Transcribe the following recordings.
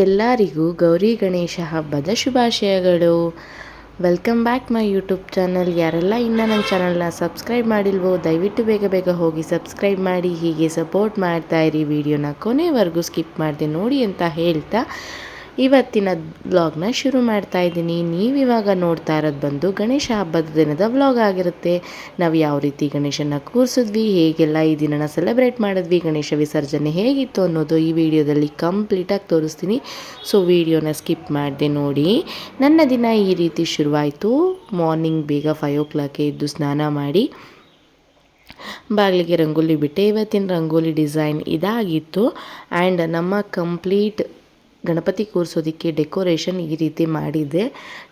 ಎಲ್ಲರಿಗೂ ಗೌರಿ ಗಣೇಶ ಹಬ್ಬದ ಶುಭಾಶಯಗಳು. Welcome back my YouTube channel ಯಾರೆಲ್ಲ ಇನ್ನೂ ನನ್ನ ಚಾನಲ್ನ ಸಬ್ಸ್ಕ್ರೈಬ್ ಮಾಡಿಲ್ವೋ, ದಯವಿಟ್ಟು ಬೇಗ ಬೇಗ ಹೋಗಿ ಸಬ್ಸ್ಕ್ರೈಬ್ ಮಾಡಿ, ಹೀಗೆ ಸಪೋರ್ಟ್ ಮಾಡ್ತಾ ಇರಿ. ವಿಡಿಯೋನ ಕೊನೆವರೆಗೂ ಸ್ಕಿಪ್ ಮಾಡಿದೆ ನೋಡಿ ಅಂತ ಹೇಳ್ತಾ ಇವತ್ತಿನ ವ್ಲಾಗ್ನ ಶುರು ಮಾಡ್ತಾ ಇದ್ದೀನಿ. ನೀವಿವಾಗ ನೋಡ್ತಾ ಇರೋದು ಬಂದು ಗಣೇಶ ಹಬ್ಬದ ದಿನದ ವ್ಲಾಗ್ ಆಗಿರುತ್ತೆ. ನಾವು ಯಾವ ರೀತಿ ಗಣೇಶನ ಕೂರಿಸಿದ್ವಿ, ಹೇಗೆಲ್ಲ ಈ ದಿನನ ಸೆಲೆಬ್ರೇಟ್ ಮಾಡಿದ್ವಿ, ಗಣೇಶ ವಿಸರ್ಜನೆ ಹೇಗಿತ್ತು ಅನ್ನೋದು ಈ ವಿಡಿಯೋದಲ್ಲಿ ಕಂಪ್ಲೀಟಾಗಿ ತೋರಿಸ್ತೀನಿ. ಸೊ ವಿಡಿಯೋನ ಸ್ಕಿಪ್ ಮಾಡಿದೆ ನೋಡಿ. ನನ್ನ ದಿನ ಈ ರೀತಿ ಶುರುವಾಯಿತು. ಮಾರ್ನಿಂಗ್ ಬೇಗ ಫೈವ್ ಓ ಕ್ಲಾಕ್ಗೆ ಎದ್ದು ಸ್ನಾನ ಮಾಡಿ, ಬಾಗಿಲಿಗೆ ರಂಗೋಲಿ ಬಿಟ್ಟೆ. ಇವತ್ತಿನ ರಂಗೋಲಿ ಡಿಸೈನ್ ಇದಾಗಿತ್ತು. ಆ್ಯಂಡ್ ನಮ್ಮ ಕಂಪ್ಲೀಟ್ ಗಣಪತಿ ಕೂರಿಸೋದಕ್ಕೆ ಡೆಕೋರೇಷನ್ ಈ ರೀತಿ ಮಾಡಿದ್ದೆ.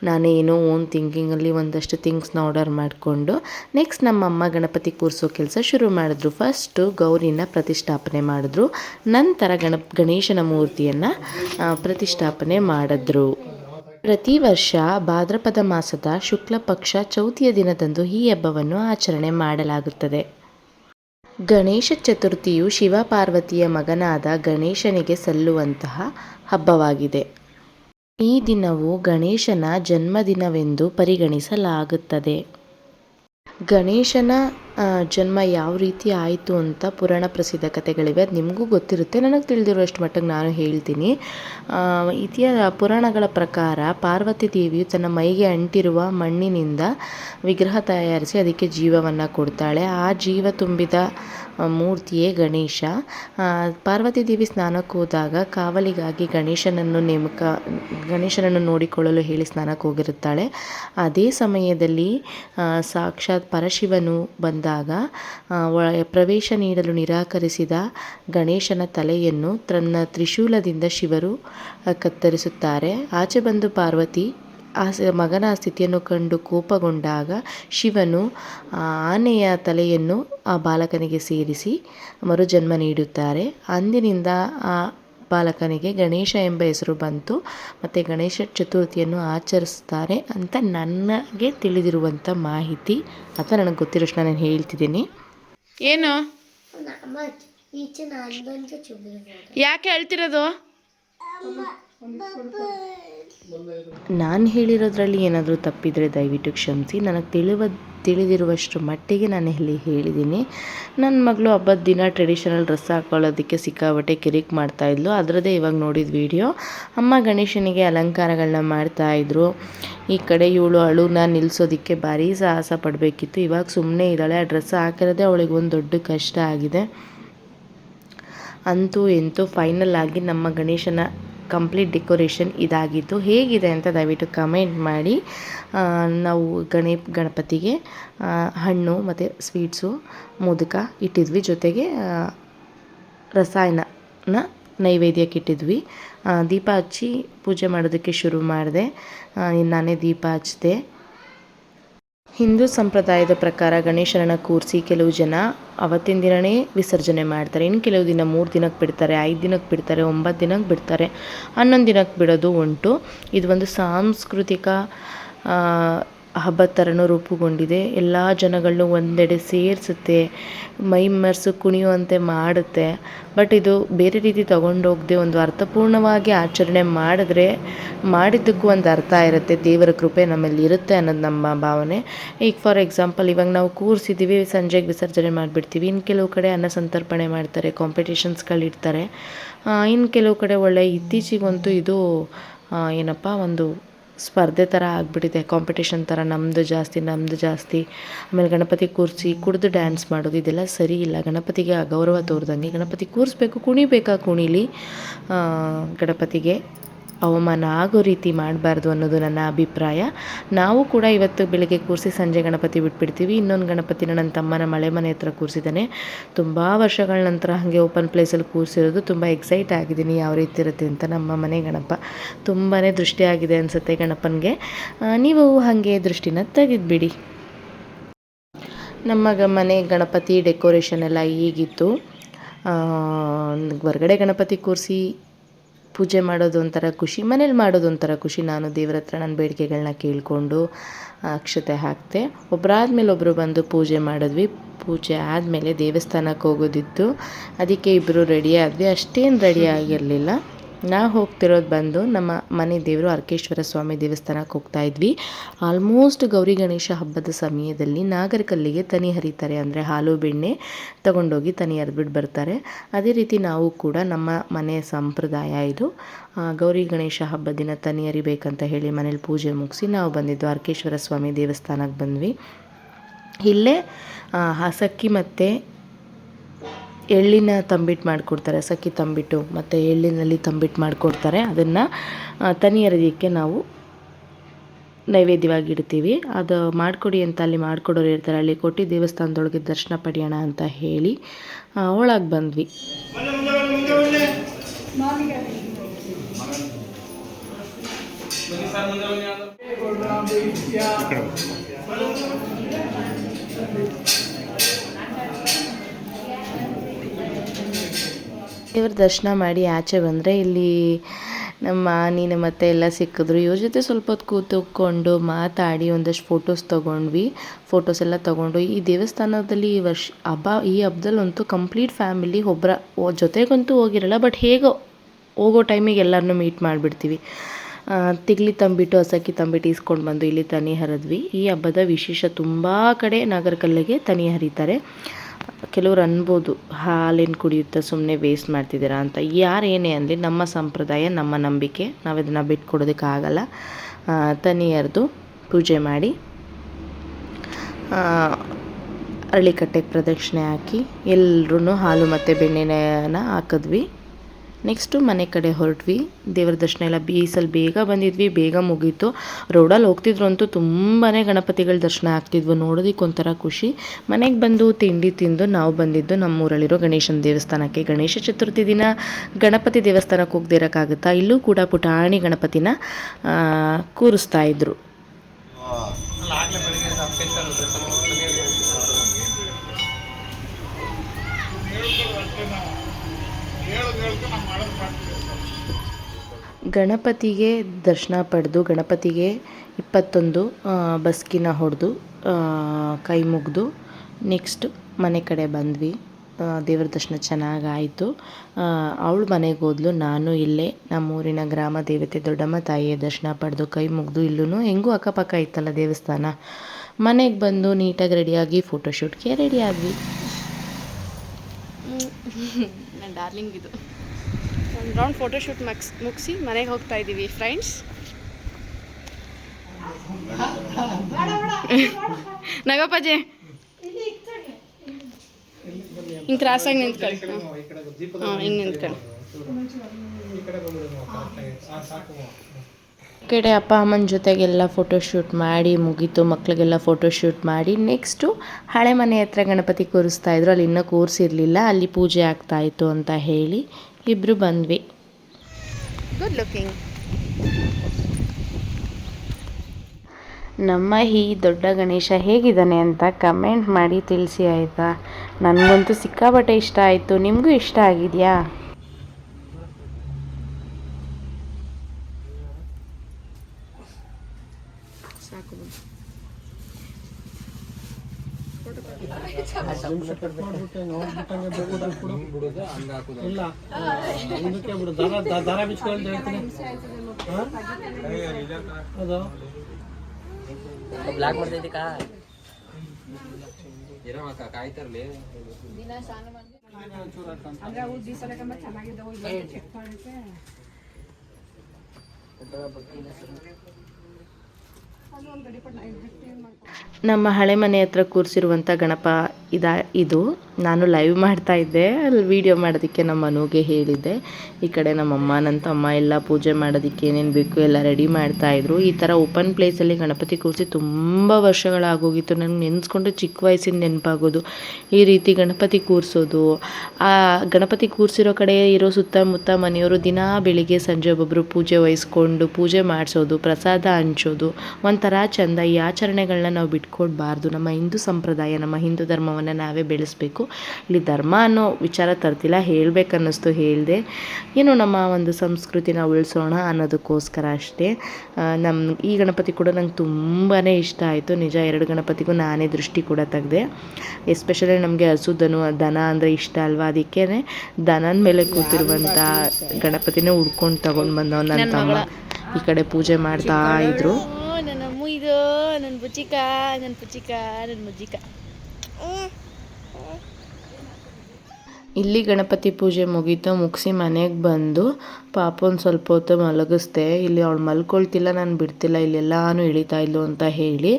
ನಾನೇನೋ ಓನ್ ಥಿಂಕಿಂಗಲ್ಲಿ ಒಂದಷ್ಟು ಥಿಂಗ್ಸ್ನ ಆರ್ಡರ್ ಮಾಡಿಕೊಂಡು ನೆಕ್ಸ್ಟ್ ನಮ್ಮಮ್ಮ ಗಣಪತಿ ಕೂರಿಸೋ ಕೆಲಸ ಶುರು ಮಾಡಿದ್ರು. ಫಸ್ಟು ಗೌರಿನ ಪ್ರತಿಷ್ಠಾಪನೆ ಮಾಡಿದ್ರು. ನಂತರ ಗಣ ಗಣೇಶನ ಮೂರ್ತಿಯನ್ನು ಪ್ರತಿಷ್ಠಾಪನೆ ಮಾಡಿದ್ರು. ಪ್ರತಿ ವರ್ಷ ಭಾದ್ರಪದ ಮಾಸದ ಶುಕ್ಲ ಪಕ್ಷ ಚೌತಿಯ ದಿನದಂದು ಈ ಹಬ್ಬವನ್ನು ಆಚರಣೆ ಮಾಡಲಾಗುತ್ತದೆ. ಗಣೇಶ ಚತುರ್ಥಿಯು ಶಿವ ಪಾರ್ವತಿಯ ಮಗನಾದ ಗಣೇಶನಿಗೆ ಸಲ್ಲುವಂತಹ ಹಬ್ಬವಾಗಿದೆ. ಈ ದಿನವು ಗಣೇಶನ ಜನ್ಮದಿನವೆಂದು ಪರಿಗಣಿಸಲಾಗುತ್ತದೆ. ಗಣೇಶನ ಜನ್ಮ ಯಾವ ರೀತಿ ಆಯಿತು ಅಂತ ಪುರಾಣ ಪ್ರಸಿದ್ಧ ಕಥೆಗಳಿವೆ. ಅದು ನಿಮಗೂ ಗೊತ್ತಿರುತ್ತೆ. ನನಗೆ ತಿಳಿದಿರುವಷ್ಟು ಮಟ್ಟಿಗೆ ನಾನು ಹೇಳ್ತೀನಿ. ಇತಿಹಾಸ ಪುರಾಣಗಳ ಪ್ರಕಾರ ಪಾರ್ವತಿ ದೇವಿಯು ತನ್ನ ಮೈಗೆ ಅಂಟಿರುವ ಮಣ್ಣಿನಿಂದ ವಿಗ್ರಹ ತಯಾರಿಸಿ ಅದಕ್ಕೆ ಜೀವವನ್ನು ಕೊಡ್ತಾಳೆ. ಆ ಜೀವ ತುಂಬಿದ ಮೂರ್ತಿಯೇ ಗಣೇಶ. ಪಾರ್ವತಿ ದೇವಿ ಸ್ನಾನಕ್ಕೆ ಹೋದಾಗ ಕಾವಲಿಗಾಗಿ ಗಣೇಶನನ್ನು ನೇಮಕ, ಗಣೇಶನನ್ನು ನೋಡಿಕೊಳ್ಳಲು ಹೇಳಿ ಸ್ನಾನಕ್ಕೆ ಹೋಗಿರುತ್ತಾಳೆ. ಅದೇ ಸಮಯದಲ್ಲಿ ಸಾಕ್ಷಾತ್ ಪರಶಿವನು ಬಂದಾಗ ಪ್ರವೇಶ ನೀಡಲು ನಿರಾಕರಿಸಿದ ಗಣೇಶನ ತಲೆಯನ್ನು ತನ್ನ ತ್ರಿಶೂಲದಿಂದ ಶಿವರು ಕತ್ತರಿಸುತ್ತಾರೆ. ಆಚೆ ಬಂದು ಪಾರ್ವತಿ ಆ ಸ ಮಗನ ಸ್ಥಿತಿಯನ್ನು ಕಂಡು ಕೋಪಗೊಂಡಾಗ ಶಿವನು ಆ ಆನೆಯ ತಲೆಯನ್ನು ಆ ಬಾಲಕನಿಗೆ ಸೇರಿಸಿ ಮರುಜನ್ಮ ನೀಡುತ್ತಾರೆ. ಅಂದಿನಿಂದ ಆ ಬಾಲಕನಿಗೆ ಗಣೇಶ ಎಂಬ ಹೆಸರು ಬಂತು. ಮತ್ತು ಗಣೇಶ ಚತುರ್ಥಿಯನ್ನು ಆಚರಿಸ್ತಾರೆ ಅಂತ ನನಗೆ ತಿಳಿದಿರುವಂಥ ಮಾಹಿತಿ. ಅಥವಾ ನನಗೆ ಗೊತ್ತಿರೋಷ್ಟು ನಾನು ಹೇಳ್ತಿದ್ದೀನಿ. ಏನು? ಯಾಕೆ ಹೇಳ್ತಿರೋದು? ನಾನು ಹೇಳಿರೋದ್ರಲ್ಲಿ ಏನಾದರೂ ತಪ್ಪಿದರೆ ದಯವಿಟ್ಟು ಕ್ಷಮಿಸಿ. ನನಗೆ ತಿಳಿವ, ತಿಳಿದಿರುವಷ್ಟು ಮಟ್ಟಿಗೆ ನಾನು ಇಲ್ಲಿ ಹೇಳಿದ್ದೀನಿ. ನನ್ನ ಮಗಳು ಹಬ್ಬದ ದಿನ ಟ್ರೆಡಿಷನಲ್ ಡ್ರೆಸ್ ಹಾಕೊಳ್ಳೋದಕ್ಕೆ ಸಿಕ್ಕಾಬಟ್ಟೆ ಕಿರಿಕ್ ಮಾಡ್ತಾಯಿದ್ಲು ಅದರದ್ದೇ ಇವಾಗ ನೋಡಿದ ವಿಡಿಯೋ. ಅಮ್ಮ ಗಣೇಶನಿಗೆ ಅಲಂಕಾರಗಳನ್ನ ಮಾಡ್ತಾಯಿದ್ರು ಈ ಕಡೆ ಇವಳು ಅಳುನ ನಿಲ್ಲಿಸೋದಕ್ಕೆ ಭಾರಿ ಸಾಹಸ ಪಡಬೇಕಿತ್ತು. ಇವಾಗ ಸುಮ್ಮನೆ ಇದ್ದಾಳೆ. ಆ ಡ್ರೆಸ್ ಹಾಕಿರೋದೇ ಅವಳಿಗೆ ಒಂದು ದೊಡ್ಡ ಕಷ್ಟ ಆಗಿದೆ. ಅಂತೂ, ಎಂತೂ ಫೈನಲ್ ಆಗಿ ನಮ್ಮ ಗಣೇಶನ ಕಂಪ್ಲೀಟ್ ಡೆಕೋರೇಷನ್ ಇದಾಗಿದ್ದು ಹೇಗಿದೆ ಅಂತ ದಯವಿಟ್ಟು ಕಮೆಂಟ್ ಮಾಡಿ. ನಾವು ಗಣೇ ಗಣಪತಿಗೆ ಹಣ್ಣು ಮತ್ತು ಸ್ವೀಟ್ಸು ಮುದುಕ ಇಟ್ಟಿದ್ವಿ. ಜೊತೆಗೆ ರಸಾಯನನ ರಸಾಯನ ನೈವೇದ್ಯಕ್ಕೆ ಇಟ್ಟಿದ್ವಿ. ದೀಪ ಹಚ್ಚಿ ಪೂಜೆ ಮಾಡೋದಕ್ಕೆ ಶುರು ಮಾಡಿದೆ. ನಾನೇ ದೀಪ ಹಚ್ಚಿದೆ ಹಿಂದೂ ಸಂಪ್ರದಾಯದ ಪ್ರಕಾರ ಗಣೇಶನನ್ನು ಕೂರಿಸಿ ಕೆಲವು ಜನ ಅವತ್ತಿನ ದಿನವೇ ವಿಸರ್ಜನೆ ಮಾಡ್ತಾರೆ. ಇನ್ನು ಕೆಲವು ದಿನ ಮೂರು ದಿನಕ್ಕೆ ಬಿಡ್ತಾರೆ, ಐದು ದಿನಕ್ಕೆ ಬಿಡ್ತಾರೆ, ಒಂಬತ್ತು ದಿನಕ್ಕೆ ಬಿಡ್ತಾರೆ. ಹನ್ನೊಂದು ದಿನಕ್ಕೆ ಬಿಡೋದು ಉಂಟು. ಇದು ಒಂದು ಸಾಂಸ್ಕೃತಿಕ ಹಬ್ಬದ ಥರನೂ ರೂಪುಗೊಂಡಿದೆ. ಎಲ್ಲ ಜನಗಳನ್ನೂ ಒಂದೆಡೆ ಸೇರಿಸುತ್ತೆ, ಮೈ ಮರೆಸು ಕುಣಿಯುವಂತೆ ಮಾಡುತ್ತೆ. ಬಟ್ ಇದು ಬೇರೆ ರೀತಿ ತಗೊಂಡೋಗದೆ ಒಂದು ಅರ್ಥಪೂರ್ಣವಾಗಿ ಆಚರಣೆ ಮಾಡಿದ್ರೆ, ಮಾಡಿದ್ದಕ್ಕೂ ಒಂದು ಅರ್ಥ ಇರುತ್ತೆ. ದೇವರ ಕೃಪೆ ನಮ್ಮಲ್ಲಿ ಇರುತ್ತೆ ಅನ್ನೋದು ನಮ್ಮ ಭಾವನೆ. ಈಗ ಫಾರ್ ಎಕ್ಸಾಂಪಲ್ ಇವಾಗ ನಾವು ಕೂರಿಸಿದ್ದೀವಿ, ಸಂಜೆಗೆ ವಿಸರ್ಜನೆ ಮಾಡಿಬಿಡ್ತೀವಿ. ಇನ್ನು ಕೆಲವು ಕಡೆ ಅನ್ನ ಸಂತರ್ಪಣೆ ಮಾಡ್ತಾರೆ ಕಾಂಪಿಟೇಷನ್ಸ್ಗಳಿಡ್ತಾರೆ ಇನ್ನು ಕೆಲವು ಕಡೆ ಒಳ್ಳೆ ಇತ್ತೀಚೆಗಂತೂ ಇದು ಏನಪ್ಪ, ಒಂದು ಸ್ಪರ್ಧೆ ಥರ ಆಗಿಬಿಟ್ಟಿದೆ ಕಾಂಪಿಟೇಷನ್ ಥರ ನಮ್ಮದು ಜಾಸ್ತಿ ನಮ್ಮದು ಜಾಸ್ತಿ. ಆಮೇಲೆ ಗಣಪತಿ ಕೂರಿಸಿ ಕುಡಿದು ಡ್ಯಾನ್ಸ್ ಮಾಡೋದು, ಇದೆಲ್ಲ ಸರಿ ಇಲ್ಲ. ಗಣಪತಿಗೆ ಅಗೌರವ ತೋರ್ದಂಗೆ ಗಣಪತಿ ಕೂರಿಸ್ಬೇಕು, ಕುಣಿಬೇಕಾ ಕುಣಿಲಿ? ಗಣಪತಿಗೆ. ಅವಮಾನ ಆಗೋ ರೀತಿ ಮಾಡಬಾರ್ದು ಅನ್ನೋದು ನನ್ನ ಅಭಿಪ್ರಾಯ. ನಾವು ಕೂಡ ಇವತ್ತು ಬೆಳಗ್ಗೆ ಕೂರಿಸಿ ಸಂಜೆ ಗಣಪತಿ ಬಿಟ್ಬಿಡ್ತೀವಿ. ಇನ್ನೊಂದು ಗಣಪತಿನ ನನ್ನ ತಮ್ಮನ ಮಳೆ ಮನೆ ಹತ್ರ ಕೂರಿಸಿದ್ದಾನೆ. ತುಂಬ ವರ್ಷಗಳ ನಂತರ ಹಾಗೆ ಓಪನ್ ಪ್ಲೇಸಲ್ಲಿ ಕೂರಿಸಿರೋದು ತುಂಬ ಎಕ್ಸೈಟ್ ಆಗಿದ್ದೀನಿ. ಯಾವ ರೀತಿ ಇರುತ್ತೆ ಅಂತ ನಮ್ಮ ಮನೆ ಗಣಪ ತುಂಬಾ ದೃಷ್ಟಿಯಾಗಿದೆ ಅನಿಸುತ್ತೆ ಗಣಪನಿಗೆ. ನೀವು ಹಾಗೆ ದೃಷ್ಟಿನ ತೆಗೆದುಬಿಡಿ. ನಮ್ಮ ಮನೆ ಗಣಪತಿ ಡೆಕೋರೇಷನ್ ಎಲ್ಲ ಈಗಿತ್ತು. ಹೊರ್ಗಡೆ ಗಣಪತಿ ಕೂರಿಸಿ ಪೂಜೆ ಮಾಡೋದು ಒಂಥರ ಖುಷಿ, ಮನೇಲಿ ಮಾಡೋದು ಒಂಥರ ಖುಷಿ. ನಾನು ದೇವ್ರ ಹತ್ರ ನನ್ನ ಬೇಡಿಕೆಗಳನ್ನ ಕೇಳಿಕೊಂಡು ಅಕ್ಷತೆ ಹಾಕ್ತೆ. ಒಬ್ಬರಾದ್ಮೇಲೆ ಒಬ್ಬರು ಬಂದು ಪೂಜೆ ಮಾಡಿದ್ವಿ. ಪೂಜೆ ಆದಮೇಲೆ ದೇವಸ್ಥಾನಕ್ಕೆ ಹೋಗೋದಿತ್ತು. ಅದಕ್ಕೆ ಇಬ್ಬರು ರೆಡಿ ಆದ್ವಿ. ಅಷ್ಟೇನು ರೆಡಿ ಆಗಿರಲಿಲ್ಲ. ನಾವು ಹೋಗ್ತಿರೋದು ಬಂದು ನಮ್ಮ ಮನೆ ದೇವರು ಅರ್ಕೇಶ್ವರ ಸ್ವಾಮಿ ದೇವಸ್ಥಾನಕ್ಕೆ ಹೋಗ್ತಾ ಇದ್ವಿ. ಆಲ್ಮೋಸ್ಟ್ ಗೌರಿ ಗಣೇಶ ಹಬ್ಬದ ಸಮಯದಲ್ಲಿ ನಾಗರಕಲ್ಲಿಗೆ ತನಿ ಹರಿತಾರೆ. ಅಂದರೆ ಹಾಲು, ಬೆಣ್ಣೆ ತಗೊಂಡೋಗಿ ತನಿ ಹರಿದ್ಬಿಟ್ಟು ಬರ್ತಾರೆ. ಅದೇ ರೀತಿ ನಾವು ಕೂಡ ನಮ್ಮ ಮನೆಯ ಸಂಪ್ರದಾಯ ಇದು. ಗೌರಿ ಗಣೇಶ ಹಬ್ಬದ ದಿನ ತನಿ ಹರಿಬೇಕಂತ ಹೇಳಿ ಮನೇಲಿ ಪೂಜೆ ಮುಗಿಸಿ ನಾವು ಬಂದಿದ್ದು ಅರ್ಕೇಶ್ವರ ಸ್ವಾಮಿ ದೇವಸ್ಥಾನಕ್ಕೆ ಬಂದ್ವಿ. ಇಲ್ಲೇ ಹಸಕ್ಕಿ ಮತ್ತು ಎಳ್ಳಿನ ತಂಬಿಟ್ಟು ಮಾಡಿಕೊಡ್ತಾರೆ, ಸಕ್ಕಿ ತಂಬಿಟ್ಟು ಮತ್ತು ಎಳ್ಳಿನಲ್ಲಿ ತಂಬಿಟ್ಟು ಮಾಡಿಕೊಡ್ತಾರೆ. ಅದನ್ನು ತನಿ ನಾವು ನೈವೇದ್ಯವಾಗಿ ಇಡ್ತೀವಿ. ಅದು ಮಾಡಿಕೊಡಿ ಅಂತ ಅಲ್ಲಿ ಮಾಡಿಕೊಡೋರು ಇರ್ತಾರೆ. ಅಲ್ಲಿ ಕೊಟ್ಟು ದೇವಸ್ಥಾನದೊಳಗೆ ದರ್ಶನ ಪಡೆಯೋಣ ಅಂತ ಹೇಳಿ ಒಳಗೆ ಬಂದ್ವಿ. ದೇವ್ರ ದರ್ಶನ ಮಾಡಿ ಆಚೆ ಬಂದರೆ ಇಲ್ಲಿ ನಮ್ಮ ನೀನು ಮತ್ತೆ ಎಲ್ಲ ಸಿಕ್ಕಿದ್ರು. ಇವ್ರ ಜೊತೆ ಸ್ವಲ್ಪ ಹೊತ್ತು ಕೂತುಕೊಂಡು ಮಾತಾಡಿ ಒಂದಷ್ಟು ಫೋಟೋಸ್ ತೊಗೊಂಡ್ವಿ. ಫೋಟೋಸ್ ಎಲ್ಲ ತೊಗೊಂಡು ಈ ದೇವಸ್ಥಾನದಲ್ಲಿ ಈ ವರ್ಷ ಹಬ್ಬ, ಈ ಹಬ್ಬದಲ್ಲಂತೂ ಕಂಪ್ಲೀಟ್ ಫ್ಯಾಮಿಲಿ ಒಬ್ಬರ ಜೊತೆಗಂತೂ ಹೋಗಿರಲ್ಲ ಬಟ್ ಹೇಗೆ ಹೋಗೋ ಟೈಮಿಗೆ ಎಲ್ಲರನ್ನೂ ಮೀಟ್ ಮಾಡಿಬಿಡ್ತೀವಿ. ತಿಗ್ಲಿ ತಂಬಿಟ್ಟು ಹಸಕ್ಕಿ ತಂಬಿಟ್ಟು ಇಸ್ಕೊಂಡು ಬಂದು ಇಲ್ಲಿ ತನಿ ಹರಿದ್ವಿ. ಈ ಹಬ್ಬದ ವಿಶೇಷ ತುಂಬ ಕಡೆ ನಾಗರಕಲ್ಲಿಗೆ ತನಿ ಹರಿತಾರೆ. ಕೆಲವ್ರು ಅನ್ಬೋದು, ಹಾಲೇನು ಕುಡಿಯುತ್ತಾ ಸುಮ್ಮನೆ ವೇಸ್ಟ್ ಮಾಡ್ತಿದ್ದೀರಾ ಅಂತ. ಯಾರೇನೇ ಅನ್ನಲಿ ನಮ್ಮ ಸಂಪ್ರದಾಯ, ನಮ್ಮ ನಂಬಿಕೆ. ನಾವು ಇದನ್ನು ಬಿಟ್ಕೊಡೋದಕ್ಕಾಗಲ್ಲ ತನಿಯರ್ದು ಪೂಜೆ ಮಾಡಿ ಅರಳಿಕಟ್ಟೆಗೆ ಪ್ರದಕ್ಷಿಣೆ ಹಾಕಿ ಎಲ್ಲರೂ ಹಾಲು ಮತ್ತು ಬೆಣ್ಣೆನ ಹಾಕಿದ್ವಿ. ನೆಕ್ಸ್ಟು ಮನೆ ಕಡೆ ಹೊರಟ್ವಿ. ದೇವರ ದರ್ಶನ ಎಲ್ಲ ಬೀಸಲ್ಲಿ ಬೇಗ ಬಂದಿದ್ವಿ, ಬೇಗ ಮುಗೀತು. ರೋಡಲ್ಲಿ ಹೋಗ್ತಿದ್ರು ಅಂತೂ ತುಂಬಾ ಗಣಪತಿಗಳ ದರ್ಶನ ಆಗ್ತಿದ್ವು. ನೋಡೋದಕ್ಕೆ ಒಂಥರ ಖುಷಿ. ಮನೆಗೆ ಬಂದು ತಿಂಡಿ ತಿಂದು ನಾವು ಬಂದಿದ್ದು ನಮ್ಮೂರಲ್ಲಿರೋ ಗಣೇಶನ ದೇವಸ್ಥಾನಕ್ಕೆ. ಗಣೇಶ ಚತುರ್ಥಿ ದಿನ ಗಣಪತಿ ದೇವಸ್ಥಾನಕ್ಕೆ ಹೋಗದೆ ಇರೋಕ್ಕಾಗುತ್ತಾ ಇಲ್ಲೂ ಕೂಡ ಪುಟಾಣಿ ಗಣಪತಿನ ಕೂರಿಸ್ತಾ ಇದ್ರು. ಗಣಪತಿಗೆ ದರ್ಶನ ಪಡೆದು, ಗಣಪತಿಗೆ ಇಪ್ಪತ್ತೊಂದು ಬಸ್ಕಿನ ಹೊಡೆದು ಕೈ ಮುಗಿದು ನೆಕ್ಸ್ಟ್ ಮನೆ ಕಡೆ ಬಂದ್ವಿ. ದೇವರ ದರ್ಶನ ಚೆನ್ನಾಗಾಯಿತು. ಅವಳು ಮನೆಗೆ ಹೋದ್ಲು. ನಾನು ಇಲ್ಲೇ ನಮ್ಮೂರಿನ ಗ್ರಾಮ ದೇವತೆ ದೊಡ್ಡಮ್ಮ ತಾಯಿಯ ದರ್ಶನ ಪಡೆದು ಕೈ ಮುಗಿದು ಇಲ್ಲೂ ಹೆಂಗೂ ಅಕ್ಕಪಕ್ಕ ಇತ್ತಲ್ಲ ದೇವಸ್ಥಾನ. ಮನೆಗೆ ಬಂದು ನೀಟಾಗಿ ರೆಡಿಯಾಗಿ ಫೋಟೋಶೂಟ್ಗೆ ರೆಡಿಯಾದ್ವಿ ನನ್ನ ಡಾರ್ಲಿಂಗ್ ಇದು. ಒಂದು ರೌಂಡ್ ಫೋಟೋಶೂಟ್ ಮಕ್ಸ್ ಮುಗಿಸಿ ಮನೆಗೆ ಹೋಗ್ತಾ ಇದ್ದೀವಿ ಫ್ರೆಂಡ್ಸ್. ನಗಪ್ಪಾಜಿ ಹಿಂಗೆ ಕ್ರಾಸಾಗಿ ನಿಂತ್ಕೊಳ್ಳಿ. ಹಾಂ ಹಿಂಗೆ ನಿಂತ್ಕೊಳ್ಳಿ. ಕಡೆ ಅಪ್ಪ ಅಮ್ಮನ ಜೊತೆಗೆಲ್ಲ ಫೋಟೋಶೂಟ್ ಮಾಡಿ ಮುಗೀತು ಫೋಟೋ ಫೋಟೋಶೂಟ್ ಮಾಡಿ ನೆಕ್ಸ್ಟು ಹಳೆ ಮನೆ ಹತ್ರ ಗಣಪತಿ ಕೂರಿಸ್ತಾ ಇದ್ರು. ಅಲ್ಲಿ ಇನ್ನೂ ಕೂರಿಸಿರಲಿಲ್ಲ. ಅಲ್ಲಿ ಪೂಜೆ ಆಗ್ತಾ ಇತ್ತು ಅಂತ ಹೇಳಿ ಇಬ್ಬರು ಬಂದ್ವಿ. ಗುಡ್ ಲುಕಿಂಗ್ ನಮ್ಮ ಈ ದೊಡ್ಡ ಗಣೇಶ ಹೇಗಿದ್ದಾನೆ ಅಂತ ಕಮೆಂಟ್ ಮಾಡಿ ತಿಳಿಸಿ ಆಯಿತಾ? ನನಗಂತೂ ಸಿಕ್ಕಾಪಟ್ಟೆ ಇಷ್ಟ ಆಯಿತು. ನಿಮಗೂ ಇಷ್ಟ ಆಗಿದೆಯಾ? ಇಲ್ಲ ಮುಂದಕ್ಕೆ ಬಿಡು ದರ ದ- ದರ ಬಿಚ್ಕೊಂಡು ಹೇಳ್ತೀನಿ ಹಾ? ಅದು ಬ್ಲಾಕ್ ಮಾಡ್ತೈತಿ ಕಾ ನಮ್ಮ ಹಳೆ ಮನೆ ಹತ್ರ ಕೂರಿಸಿರುವಂಥ ಗಣಪ ಇದ ಇದು. ನಾನು ಲೈವ್ ಮಾಡ್ತಾ ಇದ್ದೆ. ಅಲ್ಲಿ ವೀಡಿಯೋ ಮಾಡೋದಕ್ಕೆ ನಮ್ಮ ಮನುಗೆ ಹೇಳಿದ್ದೆ. ಈ ಕಡೆ ನಮ್ಮ ಅಮ್ಮ, ನನ್ನ ತಮ್ಮ ಎಲ್ಲ ಪೂಜೆ ಮಾಡೋದಕ್ಕೆ ಏನೇನು ಬೇಕು ಎಲ್ಲ ರೆಡಿ ಮಾಡ್ತಾಯಿದ್ರು ಈ ಥರ ಓಪನ್ ಪ್ಲೇಸಲ್ಲಿ ಗಣಪತಿ ಕೂರಿಸಿ ತುಂಬ ವರ್ಷಗಳಾಗೋಗಿತ್ತು. ನನಗೆ ನೆನೆಸ್ಕೊಂಡು ಚಿಕ್ಕ ವಯಸ್ಸಿನ ನೆನಪಾಗೋದು. ಈ ರೀತಿ ಗಣಪತಿ ಕೂರಿಸೋದು. ಆ ಗಣಪತಿ ಕೂರಿಸಿರೋ ಕಡೆ ಇರೋ ಸುತ್ತಮುತ್ತ ಮನೆಯವರು ದಿನ ಬೆಳಿಗ್ಗೆ ಸಂಜೆ ಒಬ್ಬೊಬ್ಬರು ಪೂಜೆ ವಹಿಸ್ಕೊಂಡು ಪೂಜೆ ಮಾಡಿಸೋದು, ಪ್ರಸಾದ ಹಂಚೋದು. ಒಂಥರ ಚಂದ ಈ ಆಚರಣೆಗಳನ್ನ ನಾವು ಬಿಟ್ಕೊಡ್ಬಾರ್ದು. ನಮ್ಮ ಹಿಂದೂ ಸಂಪ್ರದಾಯ ನಮ್ಮ ಹಿಂದೂ ಧರ್ಮವನ್ನು ನಾವೇ ಬೆಳೆಸಬೇಕು. ಇಲ್ಲಿ ಧರ್ಮ ಅನ್ನೋ ವಿಚಾರ ತರ್ತಿಲ್ಲ ಹೇಳಬೇಕನ್ನಿಸ್ತು ಹೇಳಿದೆ. ಏನು ನಮ್ಮ ಒಂದು ಸಂಸ್ಕೃತಿನ ಉಳಿಸೋಣ ಅನ್ನೋದಕ್ಕೋಸ್ಕರ ಅಷ್ಟೇ. ನಮ್ಮ ಈ ಗಣಪತಿ ಕೂಡ ನಂಗೆ ತುಂಬಾ ಇಷ್ಟ ಆಯಿತು. ನಿಜ ಎರಡು ಗಣಪತಿಗೂ ನಾನೇ ದೃಷ್ಟಿ ಕೂಡ ತೆಗೆದೆ. ಎಸ್ಪೆಷಲಿ ನಮಗೆ ಹಸು ದನು ದನ ಅಂದರೆ ಇಷ್ಟ ಅಲ್ವಾ? ಅದಕ್ಕೇ ದನದ ಮೇಲೆ ಕೂತಿರುವಂಥ ಗಣಪತಿನೇ ಹುಡ್ಕೊಂಡು ತಗೊಂಡು ಬಂದವ ನನ್ನ ತಮ್ಮ. ಈ ಕಡೆ ಪೂಜೆ ಮಾಡ್ತಾ ಇದ್ರು. ಬುಚ್ಚಿಕ ನನ್ನ ಪುಚ್ಚಿಕ ನನ್ನ ಮುಜ್ಜಿಕ ಇಲ್ಲಿ ಗಣಪತಿ ಪೂಜೆ ಮುಗೀತು, ಮುಗಿಸಿ ಮನೆಗೆ ಬಂದು ಪಾಪನ ಸ್ವಲ್ಪ ಹೊತ್ತು ಮಲಗಿಸ್ದೆ. ಇಲ್ಲಿ ಅವಳು ಮಲ್ಕೊಳ್ತಿಲ್ಲ, ನಾನು ಬಿಡ್ತಿಲ್ಲ, ಇಲ್ಲೆಲ್ಲಾನು ಇಳಿತಾ ಇದ್ಲು ಅಂತ ಹೇಳಿ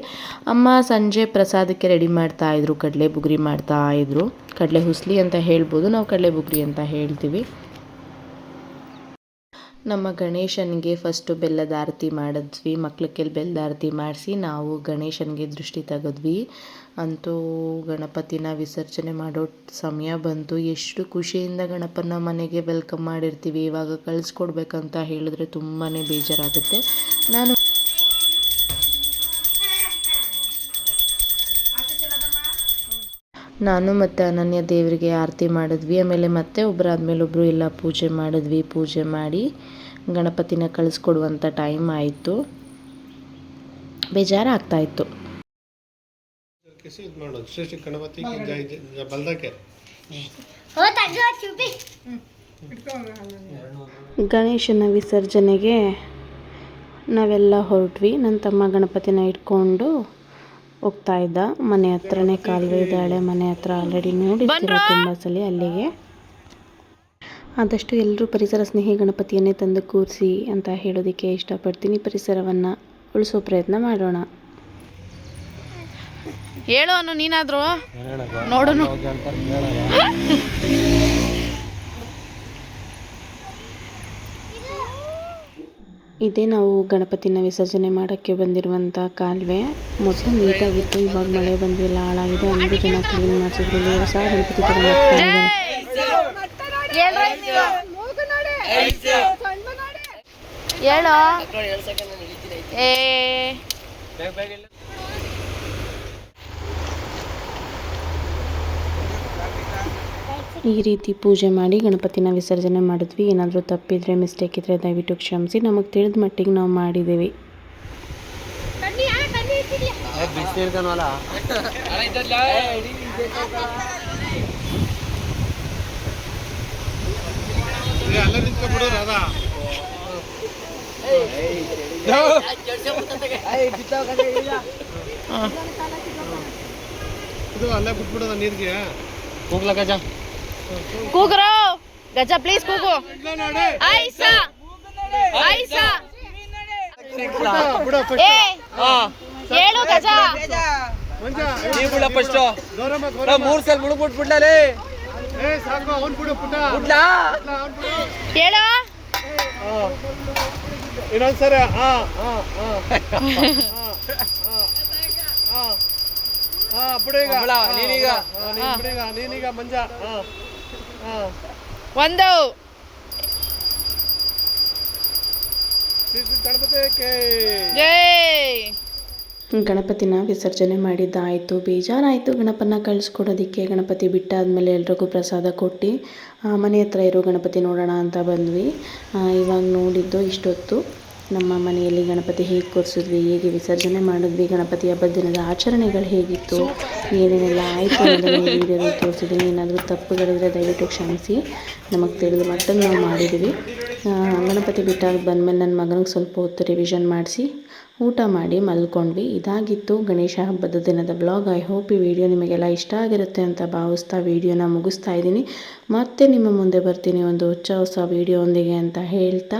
ಅಮ್ಮ ಸಂಜೆ ಪ್ರಸಾದಕ್ಕೆ ರೆಡಿ ಮಾಡ್ತಾ ಇದ್ರು, ಕಡಲೆ ಬುಗ್ರಿ ಮಾಡ್ತಾ ಇದ್ರು. ಕಡಲೆ ಹುಸ್ಲಿ ಅಂತ ಹೇಳ್ಬೋದು, ನಾವು ಕಡಲೆ ಬುಗ್ರಿ ಅಂತ ಹೇಳ್ತೀವಿ. ನಮ್ಮ ಗಣೇಶನಿಗೆ ಫಸ್ಟು ಬೆಲ್ಲದ ಆರತಿ ಮಾಡಿದ್ವಿ. ಮಕ್ಳಿಗೆ ಬೆಲ್ಲದ ಆರತಿ ಮಾಡಿಸಿ ನಾವು ಗಣೇಶನಿಗೆ ದೃಷ್ಟಿ ತೆಗೆದ್ವಿ. ಅಂತೂ ಗಣಪತಿನ ವಿಸರ್ಜನೆ ಮಾಡೋ ಸಮಯ ಬಂತು ಎಷ್ಟು ಖುಷಿಯಿಂದ ಗಣಪನ ಮನೆಗೆ ವೆಲ್ಕಮ್ ಮಾಡಿರ್ತೀವಿ. ಇವಾಗ ಕಳಿಸ್ಕೊಡ್ಬೇಕಂತ ಹೇಳಿದ್ರೆ ತುಂಬಾ ಬೇಜಾರಾಗುತ್ತೆ. ನಾನು ನಾನು ಮತ್ತು ಅನನ್ಯ ದೇವರಿಗೆ ಆರತಿ ಮಾಡಿದ್ವಿ. ಆಮೇಲೆ ಮತ್ತೆ ಒಬ್ಬರಾದ್ಮೇಲೆ ಒಬ್ಬರು ಎಲ್ಲ ಪೂಜೆ ಮಾಡಿದ್ವಿ. ಪೂಜೆ ಮಾಡಿ ಗಣಪತಿನ ಕಳಿಸ್ಕೊಡುವಂಥ ಟೈಮ್ ಆಯಿತು. ಬೇಜಾರು ಆಗ್ತಾಯಿತ್ತು ಗಣೇಶನ ವಿಸರ್ಜನೆಗೆ ನಾವೆಲ್ಲ ಹೊರಟ್ವಿ. ನನ್ನ ತಮ್ಮ ಗಣಪತಿನ ಇಟ್ಕೊಂಡು ಹೋಗ್ತಾ ಇದ್ದ. ಮನೆ ಹತ್ರನೇ ಕಾಲುವೆ ಇದ್ದಾಳೆ ಮನೆ ಹತ್ರ ಆಲ್ರೆಡಿ ನೋಡಿರ್ತೀರ ತುಂಬ ಸಲ ಅಲ್ಲಿಗೆ. ಆದಷ್ಟು ಎಲ್ಲರೂ ಪರಿಸರ ಸ್ನೇಹಿ ಗಣಪತಿಯನ್ನೇ ತಂದು ಕೂರಿಸಿ ಅಂತ ಹೇಳೋದಕ್ಕೆ ಇಷ್ಟಪಡ್ತೀನಿ. ಪರಿಸರವನ್ನು ಉಳಿಸೋ ಪ್ರಯತ್ನ ಮಾಡೋಣ. ಹೇಳು ಅನ್ನು ನೀನಾದರೂ? ನೋಡೋಣ ಇದೇ ನಾವು ಗಣಪತಿನ ವಿಸರ್ಜನೆ ಮಾಡೋಕ್ಕೆ ಬಂದಿರುವಂಥ ಕಾಲುವೆ. ಮೊದಲು ನೀಟಾಗಿತ್ತು ಇವಾಗ ಮಳೆ ಬಂದು ಎಲ್ಲ ಹಾಳಾಗಿದೆ. ಅಂದರೆ ಜನ ಕ್ಲೀನ್ ಮಾಡಿಸಿದ್ರು. ನೀವು ಸಹ ಗಣಪತಿ ಥರ ಮಾಡ್ತಾ ಇದ್ದಾರೆ. ಹೇಳು ಈ ರೀತಿ ಪೂಜೆ ಮಾಡಿ ಗಣಪತಿನ ವಿಸರ್ಜನೆ ಮಾಡಿದ್ವಿ. ಏನಾದರೂ ತಪ್ಪಿದ್ರೆ ಮಿಸ್ಟೇಕ್ ಇದ್ರೆ ದಯವಿಟ್ಟು ಕ್ಷಮಿಸಿ. ನಮಗೆ ತಿಳಿದ ಮಟ್ಟಿಗೆ ನಾವು ಮಾಡಿದ್ದೀವಿ. ಇದು ಅಲ್ಲೇ ಬಿಟ್ಬಿಡೋದ ನೀರಿಗೆ. ಕೂಗ್ರೋ ಗಜ ಪ್ಲೀಸ್ ಕೂಗು ಐಸಾ ಐಸಾ ಏ ಹೇಳು ಗಜ ಮಂಜ ನೀ ಬಿಡ ಫಸ್ಟ್ ಮೂರ್ ಸಲ ಮುಳುಗ್ಬಿಟ್ ಬಿಡ್ಲೇ ಬಿಡ್ಲಾ ಹೇಳು ಇನ್ನೊಂದ್ಸರಿ ಹಾ ಹಾ ಹಾ ಹಾ ನೀನೀಗ. ಹಾ, ಬಿಡೀಗ ನೀನೀಗ ಮಂಜ ಹಾ ಹಾ ಒಂದು. ಜೈ ಗಣಪತಿನ ವಿಸರ್ಜನೆ ಮಾಡಿದ್ದಾಯಿತು ಬೇಜಾರಾಯಿತು ಗಣಪನ ಕಳಿಸ್ಕೊಡೋದಕ್ಕೆ. ಗಣಪತಿ ಬಿಟ್ಟಾದಮೇಲೆ ಎಲ್ರಿಗೂ ಪ್ರಸಾದ ಕೊಟ್ಟು ಆ, ಮನೆ ಹತ್ರ ಇರೋ ಗಣಪತಿ ನೋಡೋಣ ಅಂತ ಬಂದ್ವಿ. ಇವಾಗ ನೋಡಿದ್ದು ಇಷ್ಟೊತ್ತು. ನಮ್ಮ ಮನೆಯಲ್ಲಿ ಗಣಪತಿ ಹೇಗೆ ಕೂರಿಸಿದ್ವಿ, ಹೇಗೆ ವಿಸರ್ಜನೆ ಮಾಡಿದ್ವಿ ಗಣಪತಿ ಹಬ್ಬದ ದಿನದ ಆಚರಣೆಗಳು ಹೇಗಿತ್ತು, ಏನೇನೆಲ್ಲ ಆಯಿತು ಅನ್ನೋದನ್ನು ತೋರಿಸಿದ್ದೀನಿ. ಏನಾದರೂ ತಪ್ಪುಗಳಿದ್ರೆ ದಯವಿಟ್ಟು ಕ್ಷಮಿಸಿ. ನಮಗೆ ತಿಳಿದ ಮಟ್ಟಿಗೆ ನಾವು ಮಾಡಿದ್ದೀವಿ. ಗಣಪತಿ ಬಿಟ್ಟಾಗ ಬಂದಮೇಲೆ ನನ್ನ ಮಗನಿಗೆ ಸ್ವಲ್ಪ ಹೊತ್ತು ರಿವಿಷನ್ ಮಾಡಿಸಿ, ಊಟ ಮಾಡಿ ಮಲ್ಕೊಂಡ್ವಿ. ಇದಾಗಿತ್ತು ಗಣೇಶ ಹಬ್ಬದ ದಿನದ ಬ್ಲಾಗ್ ಐ ಹೋಪ್ ಈ ವಿಡಿಯೋ ನಿಮಗೆಲ್ಲ ಇಷ್ಟ ಆಗಿರುತ್ತೆ ಅಂತ ಭಾವಿಸ್ತಾ ವಿಡಿಯೋನ ಮುಗಿಸ್ತಾ ಇದ್ದೀನಿ. ಮತ್ತೆ ನಿಮ್ಮ ಮುಂದೆ ಬರ್ತೀನಿ ಒಂದು ಹೊಸ ಹೊಸ ವಿಡಿಯೋ ಒಂದಿಗೆ ಅಂತ ಹೇಳ್ತಾ.